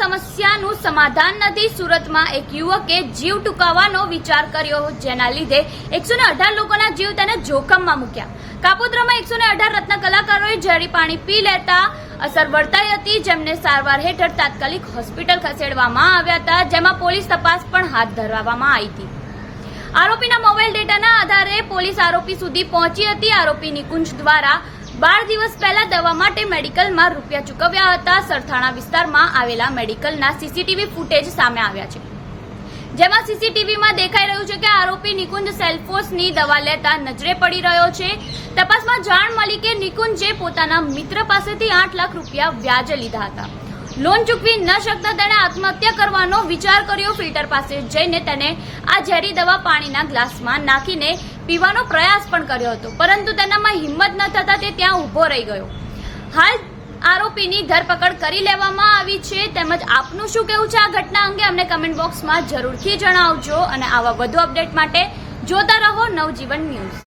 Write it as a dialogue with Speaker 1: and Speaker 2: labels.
Speaker 1: સમસ્યાનું સમાધાન નથી. સુરતમાં એક યુવકે જીવ ટૂંકાવવાનો વિચાર કર્યો જેના લીધે એકસો અઢાર લોકોના જીવ તેને જોખમમાં મૂક્યા. કાપોદ્રામાં એકસો અઢાર રત્ન કલાકારોએ ઝેરી પાણી પી લેતા અસર વર્તાઈ હતી. જેમને સારવાર હેઠળ તાત્કાલિક હોસ્પિટલ ખસેડવામાં આવ્યા હતા, જેમાં પોલીસ તપાસ પણ હાથ ધરવામાં આવી હતી. આરોપીના મોબાઈલ ડેટાના આધારે પોલીસ આરોપી સુધી પહોંચી હતી. આરોપી નિકુંજ દ્વારા બાર દિવસ પહેલા દવા માટે મેડિકલમાં રૂપિયા ચૂકવ્યા હતા. સરથાણા વિસ્તારમાં આવેલા મેડિકલના સીસીટીવી ફૂટેજ સામે આવ્યા છે. જેમાં સીસીટીવીમાં દેખાઈ રહ્યું છે કે આરોપી નિકુંજ સેલ્ફોસની દવા લેતા નજરે પડી રહ્યો છે. તપાસમાં જાણ મળી કે નિકુંજે પોતાના મિત્ર પાસેથી આઠ લાખ રૂપિયા વ્યાજે લીધા હતા. લોન ચૂકવી ન શકતા તેણે આત્મહત્યા કરવાનો વિચાર કર્યો ફિલ્ટર પાસે જઈને તેને આ ઝેરી દવા પાણીના ગ્લાસમાં નાખીને પીવાનો પ્રયાસ પણ કર્યો હતો. પરંતુ તેનામાં હિંમત ન થતા તે ત્યાં ઊભો રહી ગયો. હાલ આરોપીની ધરપકડ કરી લેવામાં આવી છે. તેમજ આપનું શું કહેવું છે આ ઘટના અંગે અમને કમેન્ટ બોક્સમાં જરૂરથી જણાવજો. અને આવા વધુ અપડેટ માટે જોતા રહો નવજીવન ન્યૂઝ.